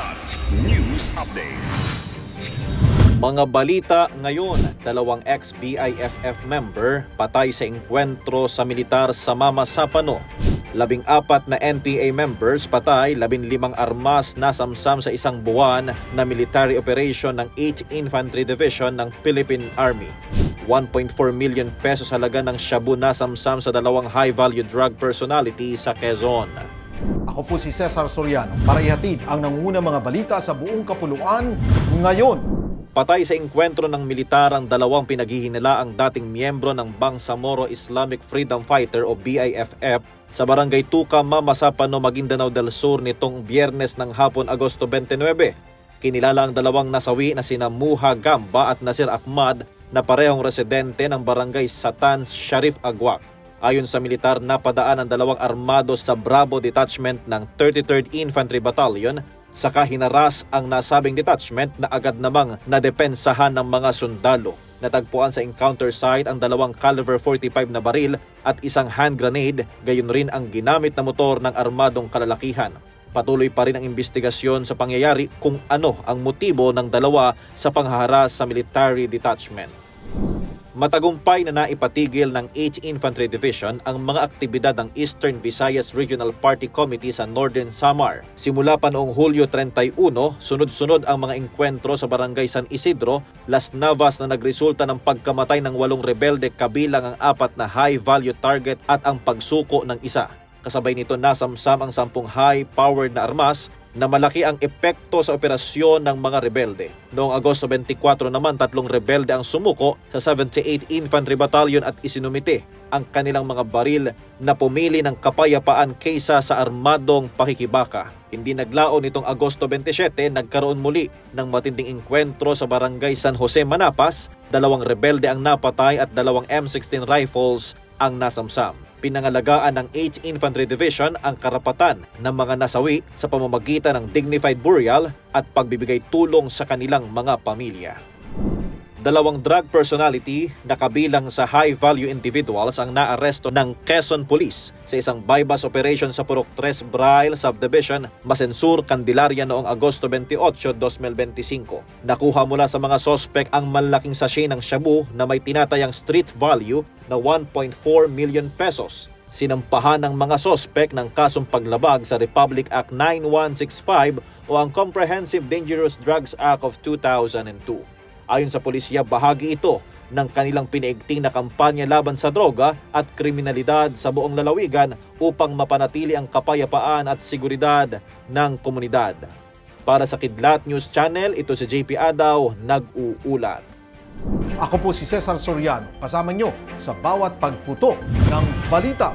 Ulat News Updates. Mga balita ngayon, dalawang ex-BIFF member patay sa engkwentro sa militar sa Mama Sapano. Labing apat na NPA members patay, labing limang armas nasamsam sa isang buwan na military operation ng 8th Infantry Division ng Philippine Army. 1.4 million pesos halaga ng shabu nasamsam sa dalawang high-value drug personality sa Quezon. Ako po si Cesar Soriano para ihatid ang nanguna mga balita sa buong kapuluan ngayon. Patay sa engkwentro ng militar ang dalawang pinaghihinalaang dating miyembro ng Bangsamoro Islamic Freedom Fighter o BIFF sa Barangay Tuca, Mamasapano, Maguindanao del Sur nitong biyernes ng hapon Agosto 29. Kinilala ang dalawang nasawi na sina Muha Gamba at Nasir Ahmad na parehong residente ng Barangay Satans, Sharif Agwak. Ayon sa militar, napadaan ang dalawang armado sa Bravo Detachment ng 33rd Infantry Battalion saka hinaras ang nasabing detachment na agad namang nadepensahan ng mga sundalo. Natagpuan sa encounter site ang dalawang caliber 45 na baril at isang hand grenade, gayon rin ang ginamit na motor ng armadong kalalakihan. Patuloy pa rin ang investigasyon sa pangyayari kung ano ang motibo ng dalawa sa panghaharas sa military detachment. Matagumpay na naipatigil ng 8th Infantry Division ang mga aktibidad ng Eastern Visayas Regional Party Committee sa Northern Samar. Simula pa noong Hulyo 31, sunod-sunod ang mga engkwentro sa Barangay San Isidro, Las Navas na nagresulta ng pagkamatay ng walong rebelde kabilang ang apat na high-value target at ang pagsuko ng isa. Kasabay nito nasamsam ang sampung high-powered na armas na malaki ang epekto sa operasyon ng mga rebelde. Noong Agosto 24 naman, tatlong rebelde ang sumuko sa 78 Infantry Battalion at isinumite ang kanilang mga baril na pumili ng kapayapaan kaysa sa armadong pakikibaka. Hindi naglaon nitong Agosto 27, nagkaroon muli ng matinding engkwentro sa barangay San Jose, Manapas. Dalawang rebelde ang napatay at dalawang M16 rifles ang nasamsam. Pinangalagaan ng 8th Infantry Division ang karapatan ng mga nasawi sa pamamagitan ng dignified burial at pagbibigay tulong sa kanilang mga pamilya. Dalawang drug personality na kabilang sa high-value individuals ang naaresto ng Quezon Police sa isang bypass operation sa Purok 3 Braille Subdivision, Masensur, Candelaria noong Agosto 28, 2025. Nakuha mula sa mga sospek ang malaking sachet ng shabu na may tinatayang street value na 1.4 million pesos. Sinampahan ng mga sospek ng kasong paglabag sa Republic Act 9165 o ang Comprehensive Dangerous Drugs Act of 2002. Ayon sa pulisya, bahagi ito ng kanilang pinaigting na kampanya laban sa droga at kriminalidad sa buong lalawigan upang mapanatili ang kapayapaan at seguridad ng komunidad. Para sa Kidlat News Channel, ito si JP Adaw, nag-uulat. Ako po si Cesar Soriano, kasama nyo sa bawat pagputo ng balita.